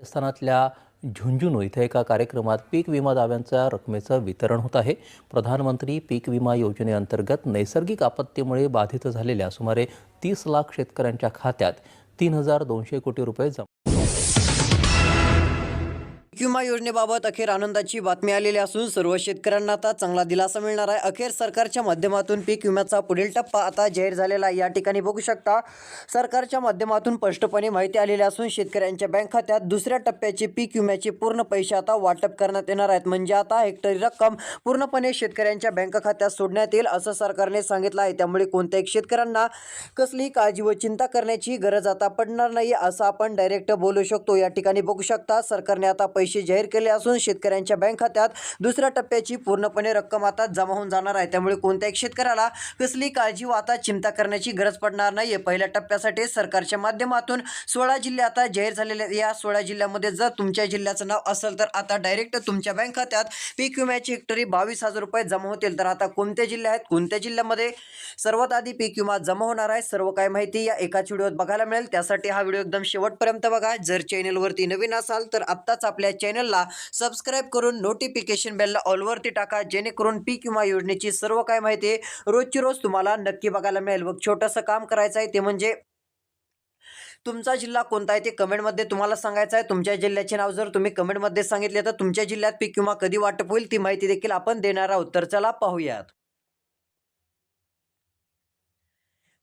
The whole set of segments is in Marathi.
राजस्थानातल्या झुंझुनू इथं एका कार्यक्रमात पीक विमा दाव्यांच्या रकमेचं वितरण होत आहे. प्रधानमंत्री पीक विमा योजनेअंतर्गत नैसर्गिक आपत्तीमुळे बाधित झालेल्या सुमारे तीस लाख शेतकऱ्यांच्या खात्यात तीन हजार दोनशे कोटी रुपये जमा पीक विमा योजनेबाबत अखेर आनंदाची बातमी आलेली असून सर्व शेतकऱ्यांना आता चांगला दिलासा मिळणार आहे. अखेर सरकारच्या माध्यमातून पीक विम्याचा पुढील टप्पा आता जाहीर झालेला आहे. या ठिकाणी बघू शकता सरकारच्या माध्यमातून स्पष्टपणे माहिती आलेली असून शेतकऱ्यांच्या बँक खात्यात दुसऱ्या टप्प्याचे पीक विम्याचे पूर्ण पैसे आता वाटप करण्यात येणार आहेत. म्हणजे आता हेक्टरी रक्कम पूर्णपणे शेतकऱ्यांच्या बँक खात्यात सोडण्यात येईल असं सरकारने सांगितलं आहे. त्यामुळे कोणत्याही शेतकऱ्यांना कसलीही काळजी व चिंता करण्याची गरज आता पडणार नाही असं आपण डायरेक्ट बोलू शकतो. या ठिकाणी बघू शकता सरकारने आता पैसे जाहीर केले असून शेतकऱ्यांच्या बँक खात्यात दुसऱ्या टप्प्याची पूर्णपणे रक्कम आता जमा होऊन जाणार आहे. त्यामुळे कोणत्याही शेतकऱ्याला कसली काळजी व आता चिंता करण्याची गरज पडणार नाही पहिल्या टप्प्यासाठी सरकारच्या माध्यमातून सोळा जिल्हे आता जाहीर झालेले या सोळा जिल्ह्यामध्ये जर तुमच्या जिल्ह्याचं नाव असेल तर आता डायरेक्ट तुमच्या बँक खात्यात पीक विम्याची हेक्टरी बावीस हजार रुपये जमा होतील. तर आता कोणते जिल्हे आहेत? कोणत्या जिल्ह्यामध्ये सर्वात आधी पीक विमा जमा होणार आहे? सर्व काही माहिती या एकाच व्हिडिओत बघायला मिळेल. त्यासाठी हा व्हिडिओ एकदम शेवटपर्यंत बघा. जर चॅनलवरती नवीन असाल तर आत्ताच आपल्या चॅनलला सबस्क्राईब करून नोटिफिकेशन बेलला ऑलवरती टाका. जेणेकरून पीक विमा योजनेची सर्व काय माहिती आहे रोजची रोज तुम्हाला नक्की बघायला मिळेल. मग छोटंसं काम करायचं आहे ते म्हणजे तुमचा जिल्हा कोणता आहे ते कमेंटमध्ये तुम्हाला सांगायचं आहे. तुमच्या जिल्ह्याचे नाव जर तुम्ही कमेंटमध्ये सांगितले तर तुमच्या जिल्ह्यात पीक विमा कधी वाटप होईल ती माहिती देखील आपण देणार आहोत. तर चला पाहूयात.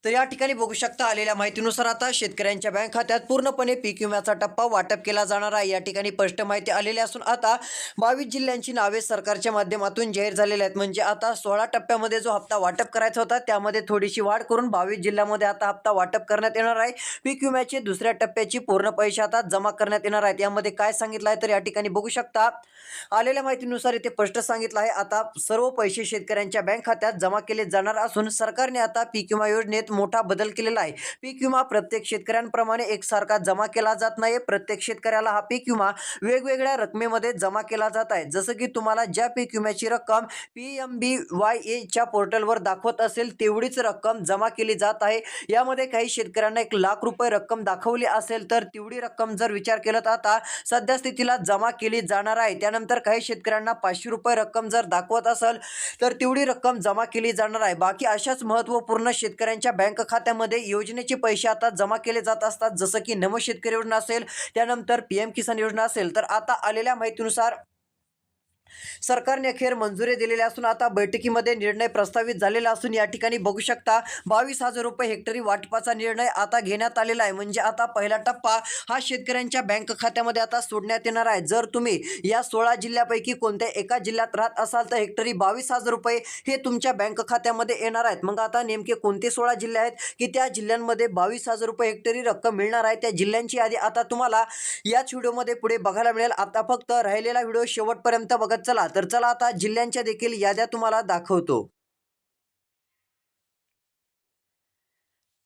तर या ठिकाणी बघू शकता आलेल्या माहितीनुसार आता शेतकऱ्यांच्या बँक खात्यात पूर्णपणे पीक विम्याचा टप्पा वाटप केला जाणार आहे. या ठिकाणी स्पष्ट माहिती आलेली असून आता बावीस जिल्ह्यांची नावे सरकारच्या माध्यमातून जाहीर झालेली आहेत. म्हणजे आता सोळा टप्प्यामध्ये जो हप्ता वाटप करायचा होता त्यामध्ये थोडीशी वाढ करून बावीस जिल्ह्यामध्ये आता हप्ता वाटप करण्यात येणार आहे. पीक विम्याचे दुसऱ्या टप्प्याची पूर्ण पैसे आता जमा करण्यात येणार आहेत. यामध्ये काय सांगितलं आहे तर या ठिकाणी बघू शकता आलेल्या माहितीनुसार इथे स्पष्ट सांगितलं आहे आता सर्व पैसे शेतकऱ्यांच्या बँक खात्यात जमा केले जाणार असून सरकारने आता पीक विमा योजनेत मोठा बदल केलेला आहे. पीक विमा प्रत्येक शेतकऱ्यांप्रमाणे एकसारखा जमा केला जात नाही प्रत्येक शेतकऱ्याला हा पीक विमा वेगवेगळ्या रकमेमध्ये जमा केला जात आहे. जसं की तुम्हाला ज्या पीक विम्याची रक्कम पी एम बी वाय एच्या पोर्टलवर दाखवत असेल तेवढीच रक्कम जमा केली जात आहे. यामध्ये काही शेतकऱ्यांना एक लाख रुपये रक्कम दाखवली असेल तर तेवढी रक्कम जर विचार केला तर आता सध्या स्थितीला जमा केली जाणार आहे. त्यानंतर काही शेतकऱ्यांना पाचशे रुपये रक्कम जर दाखवत असेल तर तेवढी रक्कम जमा केली जाणार आहे. बाकी अशाच महत्त्वपूर्ण शेतकऱ्यांच्या बँक खात्यामध्ये योजनेचे पैसे आता जमा केले जात असतात. जसं की नमो शेतकरी योजना असेल त्यानंतर पी एम किसान योजना असेल. तर आता आलेल्या माहितीनुसार सरकारने अखेर मंजुरी दिलेली असून आता बैठकीमध्ये निर्णय प्रस्तावित झालेला असून या ठिकाणी बघू शकता बावीस हजार रुपये हेक्टरी वाटपाचा निर्णय आता घेण्यात आलेला आहे. म्हणजे आता पहिला टप्पा हा शेतकऱ्यांच्या बँक खात्यामध्ये आता सोडण्यात येणार आहे. जर तुम्ही या सोळा जिल्ह्यापैकी कोणत्या एका जिल्ह्यात राहत असाल तर हेक्टरी बावीस हजार रुपये हे तुमच्या बँक खात्यामध्ये येणार आहेत. मग आता नेमके कोणते सोळा जिल्हे आहेत? की त्या जिल्ह्यांमध्ये बावीस हजार रुपये हेक्टरी रक्कम मिळणार आहे? त्या जिल्ह्यांची यादी आता तुम्हाला याच व्हिडिओमध्ये पुढे बघायला मिळेल. आता फक्त राहिलेला व्हिडिओ शेवटपर्यंत बघत चला तर चला आता जिल्ह्यांच्या देखील याद्या तुम्हाला दाखवतो.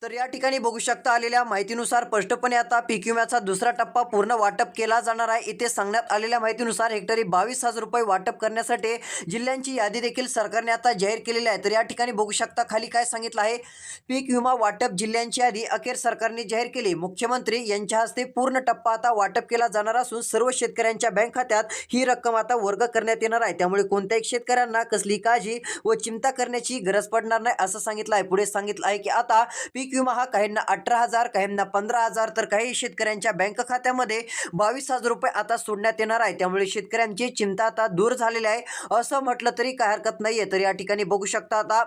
तर या ठिकाणी बघू शकता आलेल्या माहितीनुसार स्पष्टपणे आता पीक विम्याचा दुसरा टप्पा पूर्ण वाटप केला जाणार आहे. इथे सांगण्यात आलेल्या माहितीनुसार हेक्टरी बावीस हजार रुपये वाटप करण्यासाठी जिल्ह्यांची यादी देखील सरकारने आता जाहीर केलेली आहे. तर या ठिकाणी बघू शकता खाली काय सांगितलं आहे. पीक विमा वाटप जिल्ह्यांची यादी अखेर सरकारने जाहीर केली. मुख्यमंत्री यांच्या हस्ते पूर्ण टप्पा आता वाटप केला जाणार असून सर्व शेतकऱ्यांच्या बँक खात्यात ही रक्कम आता वर्ग करण्यात येणार आहे. त्यामुळे कोणत्याही शेतकऱ्यांना कसली काळजी व चिंता करण्याची गरज पडणार नाही असं सांगितलं आहे. पुढे सांगितलं आहे की आता पीक विमा हा काहींना अठरा हजार काहींना पंधरा हजार तर काही शेतकऱ्यांच्या बँक खात्यामध्ये बावीस हजार रुपये आता सोडण्यात येणार आहे. त्यामुळे शेतकऱ्यांची चिंता आता दूर झालेली आहे. असं म्हटलं तरी काय हरकत नाहीये. तर या ठिकाणी बघू शकता आता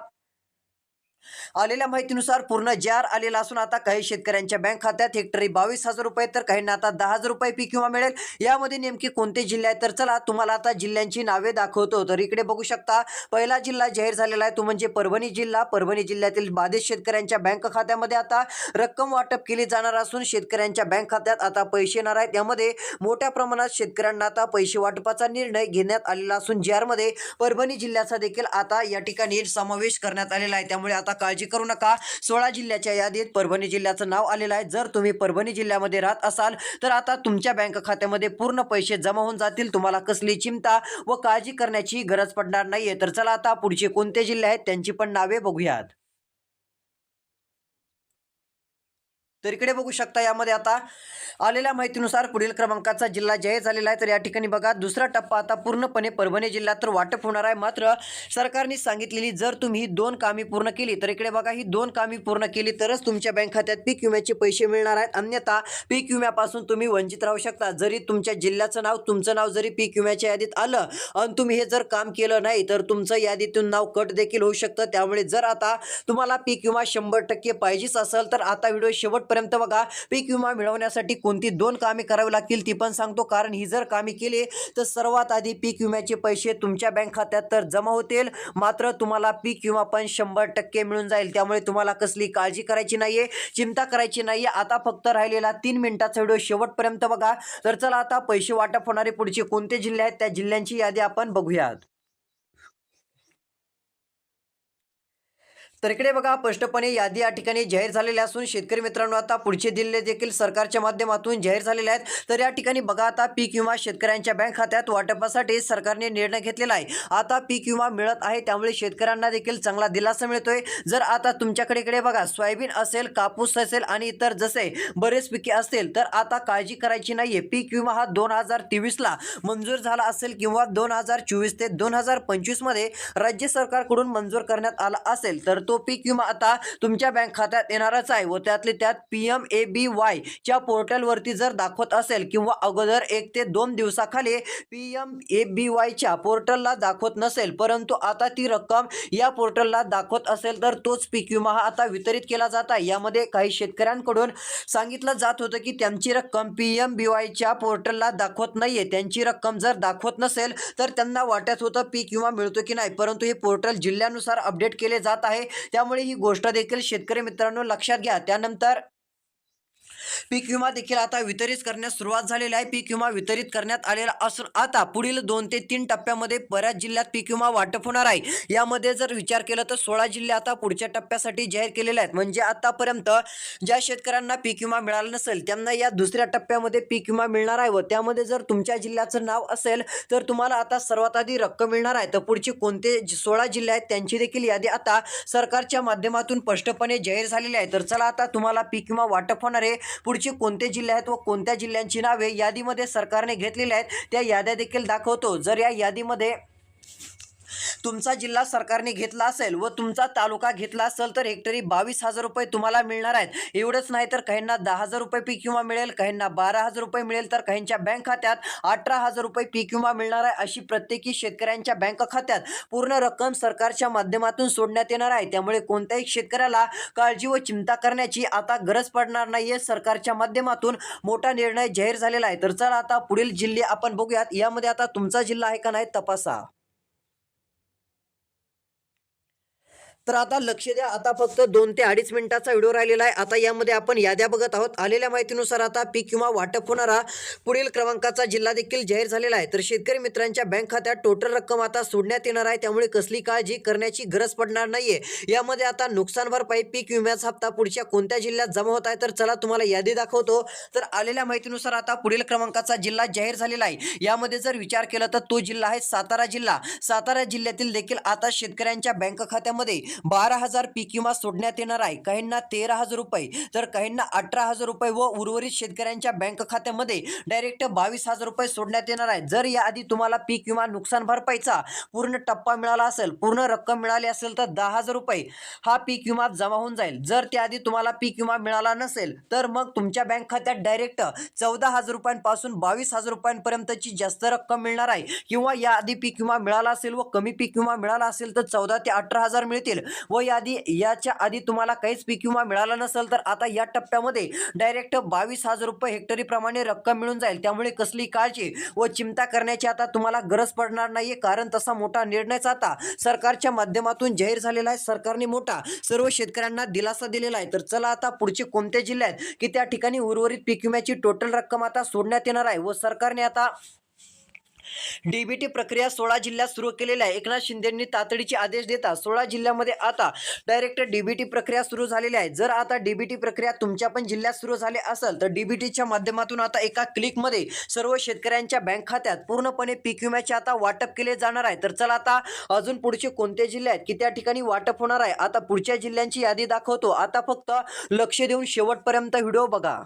आलेल्या माहितीनुसार पूर्ण जार आलेला असून आता काही शेतकऱ्यांच्या बँक खात्यात हेक्टरी बावीस हजार रुपये तर काहींना आता दहा हजार रुपये पीक विमा मिळेल. यामध्ये नेमके कोणते जिल्हे आहेत? तर चला तुम्हाला आता जिल्ह्यांची नावे दाखवतो. तर इकडे बघू शकता पहिला जिल्हा जाहीर झालेला आहे तो म्हणजे परभणी जिल्हा. परभणी जिल्ह्यातील बाधित शेतकऱ्यांच्या बँक खात्यामध्ये आता रक्कम वाटप केली जाणार असून शेतकऱ्यांच्या बँक खात्यात आता पैसे येणार आहेत. त्यामध्ये मोठ्या प्रमाणात शेतकऱ्यांना आता पैसे वाटपाचा निर्णय घेण्यात आलेला असून ज्यामध्ये परभणी जिल्ह्याचा देखील आता या ठिकाणी समावेश करण्यात आलेला आहे. त्यामुळे आता काळजी करू नका. सोळा जिल्ह्याच्या यादीत परभणी जिल्ह्याचं नाव आलेलं आहे. जर तुम्ही परभणी जिल्ह्यामध्ये राहत असाल तर आता तुमच्या बँक खात्यामध्ये पूर्ण पैसे जमा होऊन जातील. तुम्हाला कसली चिंता व काळजी करण्याची गरज पडणार नाहीये. तर चला आता पुढचे कोणते जिल्हे आहेत त्यांची पण नावे बघूयात. तर इकडे बघू शकता यामध्ये आता आलेल्या माहितीनुसार पुढील क्रमांकाचा जिल्हा जाहीर झालेला आहे. तर या ठिकाणी बघा दुसरा टप्पा आता पूर्णपणे परभणी जिल्ह्यात तर वाटप होणार आहे. मात्र सरकारने सांगितलेली जर तुम्ही ही दोन कामे पूर्ण केली तर इकडे बघा ही दोन कामे पूर्ण केली तरच तुमच्या बँक खात्यात पीक विम्याचे पैसे मिळणार आहेत. अन्यथा पीक विम्यापासून तुम्ही वंचित राहू शकता. जरी तुमच्या जिल्ह्याचं नाव तुमचं नाव जरी पीक विम्याच्या यादीत आलं आणि तुम्ही हे जर काम केलं नाही तर तुमचं यादीतून नाव कट देखील होऊ शकतं. त्यामुळे जर आता तुम्हाला पीक विमा शंभर टक्के पाहिजेच असेल तर आता व्हिडिओ तोपर्यंत बघा पीक विमा मिळवण्यासाठी कोणती दोन कामे करावी लागतील ती पण सांगतो. कारण ही जर कामे केली तर सर्वात आधी पीक विम्याचे पैसे तुमच्या बँक खात्यात तर जमा होतील. मात्र तुम्हाला पीक विमा पण शंभर टक्के मिळून जाईल. त्यामुळे तुम्हाला कसली काळजी करायची नाहीये चिंता करायची नाहीये. आता फक्त राहिलेला तीन मिनिटाचा व्हिडिओ शेवटपर्यंत बघा. तर चला आता पैसे वाटप होणारे पुढचे कोणते जिल्हे आहेत त्या जिल्ह्यांची यादी आपण बघूयात. तर इकडे बघा स्पष्टपणे यादी या ठिकाणी जाहीर झालेल्या असून शेतकरी मित्रांनो आता पुढचे दिल्ले देखील सरकारच्या माध्यमातून जाहीर झालेले आहेत. तर या ठिकाणी बघा आता पीक विमा शेतकऱ्यांच्या बँक खात्यात वाटपासाठी सरकारने निर्णय घेतलेला आहे. आता पीक विमा मिळत आहे त्यामुळे शेतकऱ्यांना देखील चांगला दिलासा मिळतोय. जर आता तुमच्याकडे इकडे बघा सोयाबीन असेल कापूस असेल आणि इतर जसे बरेच पिके असतील तर आता काळजी करायची नाहीये. पीक विमा हा दोन हजार तेवीसला मंजूर झाला असेल किंवा दोन हजार चोवीस ते दोन हजार पंचवीसमध्ये राज्य सरकारकडून मंजूर करण्यात आला असेल तर तो तो पीक विमा आता तुमच्या बँक खात्यात येणारच आहे व त्यातले त्यात P M A B Y च्या पोर्टलवरती जर दाखवत असेल किंवा अगोदर एक ते दोन दिवसाखाली पी एम ए बी वायच्या पोर्टलला दाखवत नसेल परंतु आता ती रक्कम या पोर्टलला दाखवत असेल तर तोच पीक विमा हा आता वितरित केला जात आहे. यामध्ये काही शेतकऱ्यांकडून सांगितलं जात होतं की त्यांची रक्कम पी एम बी वायच्या पोर्टलला दाखवत नाहीये. त्यांची रक्कम जर दाखवत नसेल तर त्यांना वाटत होतं पीक विमा मिळतो की नाही परंतु हे पोर्टल जिल्ह्यानुसार अपडेट केले जात आहे. त्यामुळे ही गोष्ट देखील शेतकरी मित्रांनो लक्षात घ्या. त्यानंतर पीक विमा देखील आता वितरित करण्यास सुरुवात झालेली आहे. पीक विमा वितरित करण्यात आलेला असून आता पुढील दोन ते तीन टप्प्यामध्ये बऱ्याच जिल्ह्यात पीक विमा वाटप होणार आहे. यामध्ये जर विचार केला तर सोळा जिल्हे आता पुढच्या टप्प्यासाठी जाहीर केलेले आहेत. म्हणजे आतापर्यंत ज्या शेतकऱ्यांना पीक विमा मिळाला नसेल त्यांना या दुसऱ्या टप्प्यामध्ये पीक विमा मिळणार आहे व त्यामध्ये जर तुमच्या जिल्ह्याचं नाव असेल तर तुम्हाला आता सर्वात आधी रक्कम मिळणार आहे. तर पुढचे कोणते सोळा जिल्हे आहेत त्यांची देखील यादी आता सरकारच्या माध्यमातून स्पष्टपणे जाहीर झालेली आहे. तर चला आता तुम्हाला पीक विमा वाटप होणारे पुढचे कोणते जिल्हे आहेत व कोणत्या जिल्ह्यांची नावे यादीमध्ये सरकारने घेतलेली आहेत. त्या याद्या देखील दाखवतो. जर या यादीमध्ये तुमचा जिल्हा सरकारने घेतला असेल व तुमचा तालुका घेतला असेल तर हेक्टरी बावीस हजार रुपये तुम्हाला मिळणार आहेत. एवढंच नाही तर काहींना दहा हजार रुपये पीक विमा मिळेल काहींना बारा हजार रुपये मिळेल तर काहींच्या बँक खात्यात अठरा हजार रुपये पीक विमा मिळणार आहे अशी प्रत्येकी शेतकऱ्यांच्या बँक खात्यात पूर्ण रक्कम सरकारच्या माध्यमातून सोडण्यात येणार आहे. त्यामुळे कोणत्याही शेतकऱ्याला काळजी व चिंता करण्याची आता गरज पडणार नाहीये. सरकारच्या माध्यमातून मोठा निर्णय जाहीर झालेला आहे. तर चला आता पुढील जिल्हे आपण बघूयात. यामध्ये आता तुमचा जिल्हा आहे का नाही तपासा. तर आता लक्ष द्या आता फक्त दोन ते अडीच मिनिटाचा व्हिडिओ राहिलेला आहे. आता यामध्ये आपण याद्या बघत आहोत. आलेल्या माहितीनुसार आता पीक विमा वाटप होणारा पुढील क्रमांकाचा जिल्हा देखील जाहीर झालेला आहे. तर शेतकरी मित्रांच्या बँक खात्यात टोटल रक्कम आता सोडण्यात येणार आहे. त्यामुळे कसली काळजी करण्याची गरज पडणार नाहीये. यामध्ये आता नुकसान भरपाई पीक विम्याचा हप्ता पुढच्या कोणत्या जिल्ह्यात जमा होत आहे? तर चला तुम्हाला यादी दाखवतो. तर आलेल्या माहितीनुसार आता पुढील क्रमांकाचा जिल्हा जाहीर झालेला आहे. यामध्ये जर विचार केला तर तो जिल्हा आहे सातारा जिल्हा. सातारा जिल्ह्यातील देखील आता शेतकऱ्यांच्या बँक खात्यामध्ये बारा हजार पीक विमा सोडण्यात येणार आहे. काहींना तेरा हजार रुपये तर काहींना अठरा हजार रुपये व उर्वरित शेतकऱ्यांच्या बँक खात्यामध्ये डायरेक्ट बावीस हजार रुपये सोडण्यात येणार आहे. जर याआधी तुम्हाला पीक विमा नुकसान भरपाईचा पूर्ण टप्पा मिळाला असेल पूर्ण रक्कम मिळाली असेल तर दहा हजार रुपये हा पीक विमा जमा होऊन जाईल. जर त्याआधी तुम्हाला पीक विमा मिळाला नसेल तर मग तुमच्या बँक खात्यात डायरेक्ट चौदा हजार रुपयांपासून बावीस हजार रुपयांपर्यंतची जास्त रक्कम मिळणार आहे. किंवा याआधी पीक विमा मिळाला असेल व कमी पीक विमा मिळाला असेल तर चौदा ते अठरा हजार मिळतील. व यादी याच्या आधी तुम्हाला काहीच पीक विमा मिळाला नसेल तर आता या टप्प्यामध्ये डायरेक्ट बावीस हजार रुपये हेक्टरीप्रमाणे रक्कम मिळून जाईल. त्यामुळे कसली काळजी व चिंता करण्याची आता तुम्हाला गरज पडणार नाहीये. कारण तसा मोठा निर्णयच आता सरकारच्या माध्यमातून जाहीर झालेला आहे. सरकारने मोठा सर्व शेतकऱ्यांना दिलासा दिलेला आहे. तर चला आता पुढचे कोणते जिल्ह्यात की त्या ठिकाणी उर्वरित पीक विम्याची टोटल रक्कम आता सोडण्यात येणार आहे व सरकारने आता डीबीटी प्रक्रिया सोळा जिल्ह्यात सुरू केलेल्या आहे. एकनाथ शिंदेंनी तातडीचे आदेश देता सोळा जिल्ह्यामध्ये आता डायरेक्ट डीबीटी प्रक्रिया सुरू झालेली आहे. जर आता डीबीटी प्रक्रिया तुमच्या पण जिल्ह्यात सुरू झाली असेल तर डीबीटीच्या माध्यमातून आता एका क्लिकमध्ये सर्व शेतकऱ्यांच्या बँक खात्यात पूर्णपणे पीक विम्याचे आता वाटप केले जाणार आहे. तर चला आता अजून पुढचे कोणते जिल्हे आहेत? की त्या ठिकाणी वाटप होणार आहे? आता पुढच्या जिल्ह्यांची यादी दाखवतो. आता फक्त लक्ष देऊन शेवटपर्यंत व्हिडिओ बघा.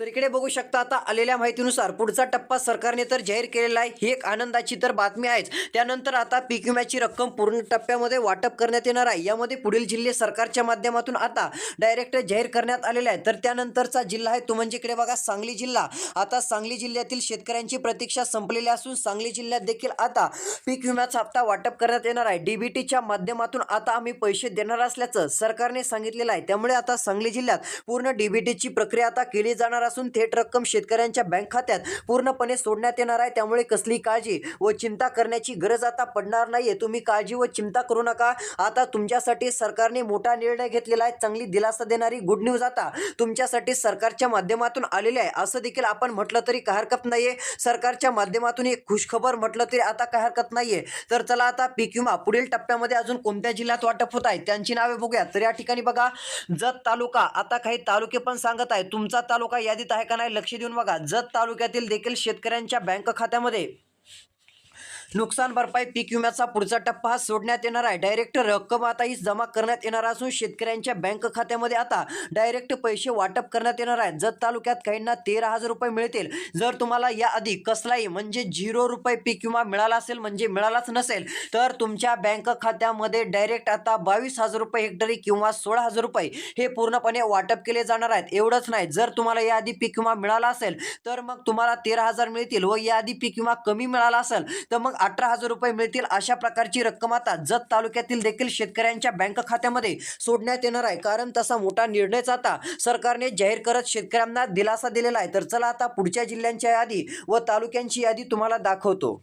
तर इकडे बघू शकता आता आलेल्या माहितीनुसार पुढचा टप्पा सरकारने तर जाहीर केलेला आहे. ही एक आनंदाची तर बातमी आहेच. त्यानंतर आता पीक विम्याची रक्कम पूर्ण टप्प्यामध्ये वाटप करण्यात येणार आहे. यामध्ये पुढील जिल्हे सरकारच्या माध्यमातून आता डायरेक्ट जाहीर करण्यात आलेला आहे तर त्यानंतरचा जिल्हा आहे तो म्हणजे इकडे बघा सांगली जिल्हा. आता सांगली जिल्ह्यातील शेतकऱ्यांची प्रतीक्षा संपलेली असून सांगली जिल्ह्यात देखील आता पीक विम्याचा हप्ता वाटप करण्यात येणार आहे. डीबीटीच्या माध्यमातून आता आम्ही पैसे देणार असल्याचं सरकारने सांगितलेलं आहे. त्यामुळे आता सांगली जिल्ह्यात पूर्ण डीबीटीची प्रक्रिया आता केली जाणार असून थेट रक्कम शेतकऱ्यांच्या बँक खात्यात पूर्णपणे सोडण्यात येणार आहे. त्यामुळे कसली काळजी व चिंता करण्याची गरज आता पडणार नाहीये. तुम्ही काळजी व चिंता करू नका. आता तुमच्यासाठी सरकारने मोठा निर्णय घेतलेला आहे. चांगली दिलासा देणारी गुड न्यूज आता तुमच्यासाठी सरकारच्या माध्यमातून आलेली आहे. असं देखील आपण म्हटलं तरी काय हरकत नाहीये. सरकारच्या माध्यमातून एक खुशखबर म्हटलं तरी आता काय हरकत नाहीये. तर चला आता पीक विमा पुढील टप्प्यामध्ये अजून कोणत्या जिल्ह्यात वाटप होत आहे त्यांची नावे बघूया तर या ठिकाणी बघा जत तालुका आता काही तालुके पण सांगत आहे तुमचा तालुका या यादीत आहे का नाही लक्ष देऊन बघा. जत तालुक्यातील देखील शेतकऱ्यांच्या बँक खात्यामध्ये नुकसान भरपाई पीक विम्याचा पुढचा टप्पा हा सोडण्यात येणार आहे. डायरेक्ट रक्कम आता ही जमा करण्यात येणार असून शेतकऱ्यांच्या बँक खात्यामध्ये आता डायरेक्ट पैसे वाटप करण्यात येणार आहे जत तालुक्यात काहींना तेरा हजार रुपये मिळतील. जर तुम्हाला याआधी कसलाही म्हणजे झिरो रुपये पीक विमा मिळाला असेल म्हणजे मिळालाच नसेल तर तुमच्या बँक खात्यामध्ये डायरेक्ट आता बावीस हजार रुपये हेक्टरी किंवा सोळा हजार रुपये हे पूर्णपणे वाटप केले जाणार आहेत. एवढंच नाही. जर तुम्हाला याआधी पीक विमा मिळाला असेल तर मग तुम्हाला तेरा हजार मिळतील व याआधी पीक विमा कमी मिळाला असेल तर मग अठरा हजार रुपये मिळतील अशा प्रकारची रक्कम आता जत तालुक्यातील देखील शेतकऱ्यांच्या बँक खात्यामध्ये सोडण्यात येणार आहे. कारण तसा मोठा निर्णयच आता सरकारने जाहीर करत शेतकऱ्यांना दिलासा दिलेला आहे. तर चला आता पुढच्या जिल्ह्यांच्या यादी व तालुक्यांची यादी तुम्हाला दाखवतो.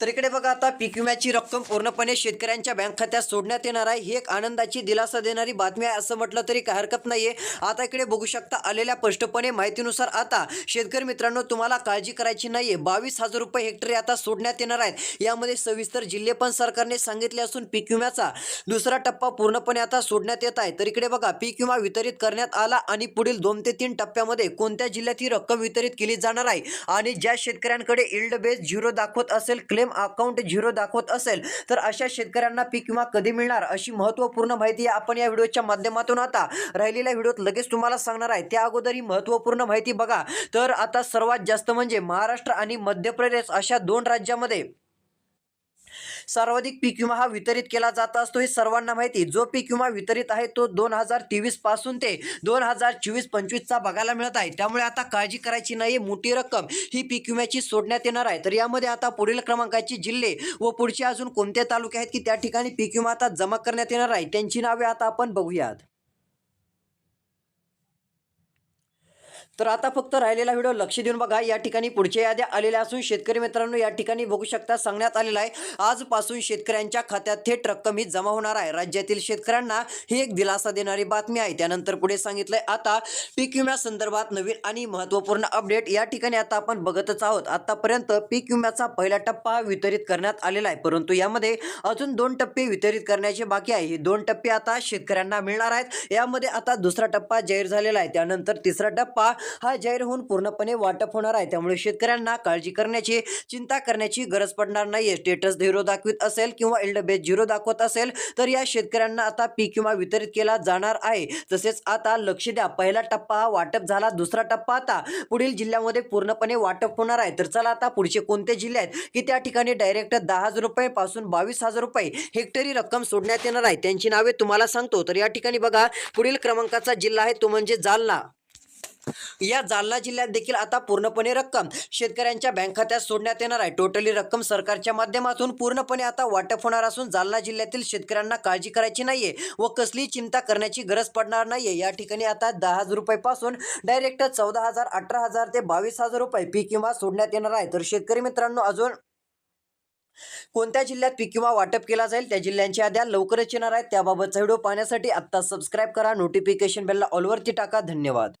तर इकडे बघा आता पीक विम्याची रक्कम पूर्णपणे शेतकऱ्यांच्या बँक खात्यात सोडण्यात येणार आहे. ही एक आनंदाची दिलासा देणारी बातमी आहे असं म्हटलं तरी काय हरकत नाहीये. आता इकडे बघू शकता आलेल्या स्पष्टपणे माहितीनुसार आता शेतकरी मित्रांनो तुम्हाला काळजी करायची नाहीये. बावीस हजार रुपये हेक्टरी आता सोडण्यात येणार आहेत. यामध्ये सविस्तर जिल्हे पण सरकारने सांगितले असून पीक विम्याचा दुसरा टप्पा पूर्णपणे आता सोडण्यात येत आहे. तर इकडे बघा पीक विमा वितरित करण्यात आला आणि पुढील दोन ते तीन टप्प्यामध्ये कोणत्या जिल्ह्यात ही रक्कम वितरित केली जाणार आहे? आणि ज्या शेतकऱ्यांकडे इल्ड बेस झिरो दाखवत असेल क्लेम अकाउंट झिरो दाखवत असेल तर अशा शेतकऱ्यांना पीक विमा कधी मिळणार? अशी महत्त्वपूर्ण माहिती आपण या व्हिडिओच्या माध्यमातून आता राहिलेल्या व्हिडिओत लगेच तुम्हाला सांगणार आहे. त्या अगोदर ही महत्त्वपूर्ण माहिती बघा. तर आता सर्वात जास्त म्हणजे महाराष्ट्र आणि मध्य प्रदेश अशा दोन राज्यामध्ये सर्वाधिक पीक विमा हा वितरित केला जात असतो हे सर्वांना माहिती जो पीक विमा वितरित आहे तो दोन हजार तेवीसपासून ते दोन हजार चोवीस पंचवीसचा बघायला मिळत आहे. त्यामुळे आता काळजी करायची नाही मोठी रक्कम ही पीक विम्याची सोडण्यात येणार आहे. तर यामध्ये आता पुढील क्रमांकाचे जिल्हे व पुढचे अजून कोणते तालुके आहेत की त्या ठिकाणी पीक विमा आता जमा करण्यात येणार आहे त्यांची नावे आता आपण बघूयात. तर आता फक्त राहिलेला व्हिडिओ लक्ष देऊन बघा. या ठिकाणी पुढच्या याद्या आलेल्या असून शेतकरी मित्रांनो या ठिकाणी बघू शकता सांगण्यात आलेला आहे. आजपासून शेतकऱ्यांच्या खात्यात थेट रक्कम ही जमा होणार आहे. राज्यातील शेतकऱ्यांना ही एक दिलासा देणारी बातमी आहे. त्यानंतर पुढे सांगितलंय आता पीक विम्यासंदर्भात नवीन आणि महत्त्वपूर्ण अपडेट या ठिकाणी आता आपण बघतच आहोत. आतापर्यंत पीक विम्याचा पहिला टप्पा वितरित करण्यात आलेला आहे. परंतु यामध्ये अजून दोन टप्पे वितरित करण्याचे बाकी आहे. हे दोन टप्पे आता शेतकऱ्यांना मिळणार आहेत. यामध्ये आता दुसरा टप्पा जाहीर झालेला आहे. त्यानंतर तिसरा टप्पा हा जाहीर होऊन पूर्णपणे वाटप होणार आहे. त्यामुळे शेतकऱ्यांना काळजी करण्याची चिंता करण्याची गरज पडणार नाही स्टेटस झिरो दाखवित असेल किंवा एल्ड बेस झिरो दाखवत असेल तर या शेतकऱ्यांना आता पीक विमा वितरित केला जाणार आहे. तसेच आता लक्ष द्या पहिला टप्पा हा वाटप झाला दुसरा टप्पा आता पुढील जिल्ह्यामध्ये पूर्णपणे वाटप होणार आहे. तर चला आता पुढचे कोणते जिल्हे आहेत? की त्या ठिकाणी डायरेक्ट दहा हजार रुपये पासून बावीस हजार रुपये हेक्टरी रक्कम सोडण्यात येणार आहे. त्यांची नावे तुम्हाला सांगतो. तर या ठिकाणी बघा पुढील क्रमांकाचा जिल्हा आहे तो म्हणजे जालना. या जालना जिल्ह्यात देखील आता पूर्णपणे रक्कम शेतकऱ्यांच्या बँक खात्यात सोडण्यात येणार आहे. टोटली रक्कम सरकारच्या माध्यमातून पूर्णपणे आता वाटप होणार असून जालना जिल्ह्यातील शेतकऱ्यांना काळजी करायची नाहीये व कसली चिंता करण्याची गरज पडणार नाहीये. या ठिकाणी आता दहा हजार रुपयापासून डायरेक्ट चौदा हजार अठरा हजार ते बावीस हजार रुपये पीक किंवा सोडण्यात येणार आहे. तर शेतकरी मित्रांनो अजून कोणत्या जिल्ह्यात पीक किंवा वाटप केला जाईल त्या जिल्ह्यांच्या याद्या लवकरच येणार आहेत त्याबाबतचा व्हिडिओ पाहण्यासाठी आत्ता सबस्क्राईब करा. नोटिफिकेशन बेलला ऑलवरती टाका. धन्यवाद.